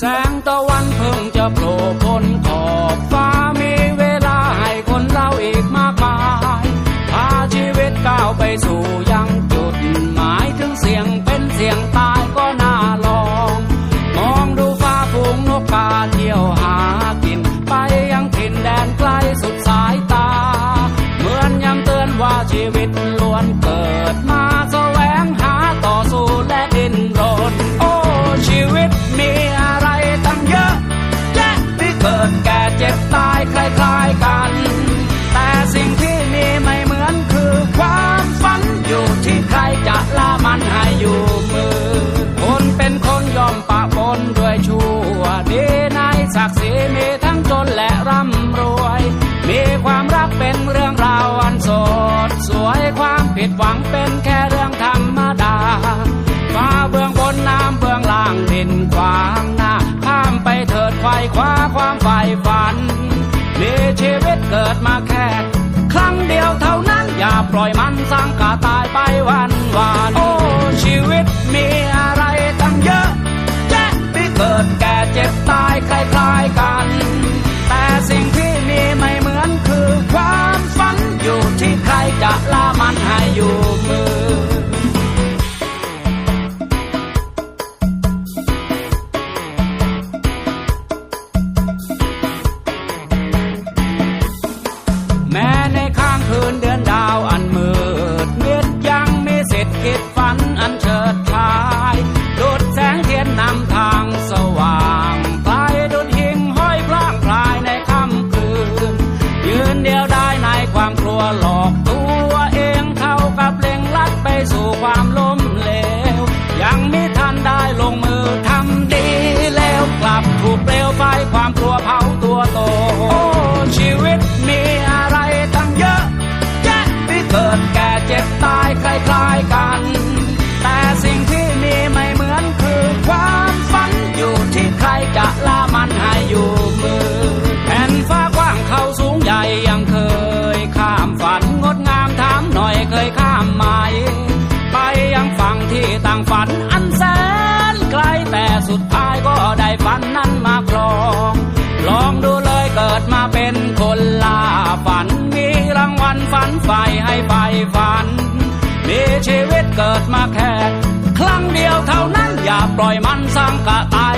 แสงตะวันเพิ่งจะโผล่พ้นขอบฟ้า ผิดหวังเป็นแค่เรื่องธรรมดา ฟ้าเบื้องบนน้ำเบื้องล่างดินขวางหน้า ข้ามไปเถิดไฟคว้าความใฝ่ฝัน มีชีวิตเกิดมาแค่ ครั้งเดียวเท่านั้นอย่าปล่อยมันสร้างกาตายไปวันวานโอ้ชีวิตมีอะไรตั้งเยอะแยะที่เกิดแก่เจ็บตายคล้ายๆกัน แต่สิ่งที่มีไม่เหมือนคือความฝันอยู่ที่ใครจะลาะมันให้อยู่มือแางฝันอันแสนไกลแต่สุดท้ายก็ได้ฝันนั้นมาครอง ลองดูเลยเกิดมาเป็นคนล่าฝัน มีรางวัลฝันใฝ่ให้ไปฝัน มีชีวิตเกิดมาแค่ ครั้งเดียวเท่านั้นอย่าปล่อยมันสังกะตาย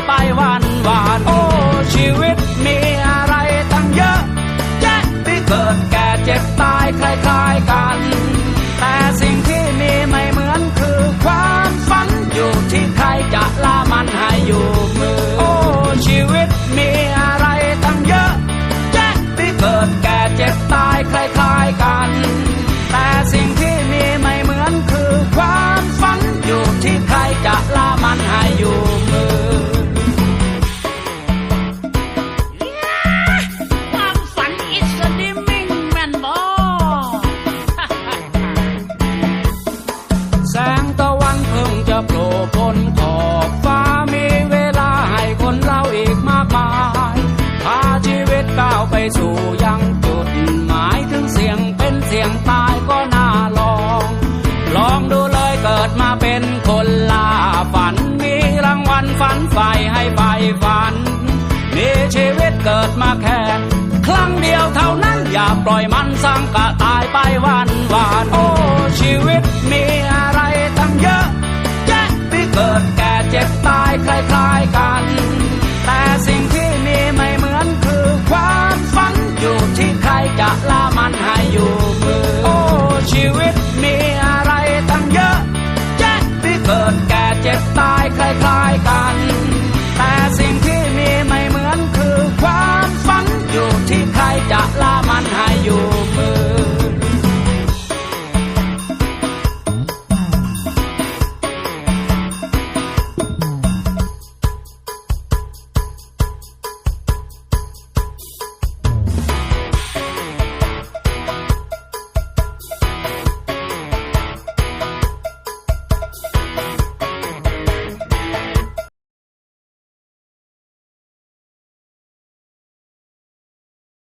จะโผล่พ้นขอบฟ้ามีเวลาให้คนเราอีกมากมายพาชีวิตก้าวไปสู่ยังจุดหมายถึงเสียงเป็นเสียงตายก็น่าลอง ลองดูเลยเกิดมาเป็นคนล่าฝัน มีรางวัลฝันใฝ่ให้ไปฝัน มีชีวิตเกิดมาแค่ครั้งเดียวเท่านั้นอย่าปล่อยมันสังกะตายไปวันวาน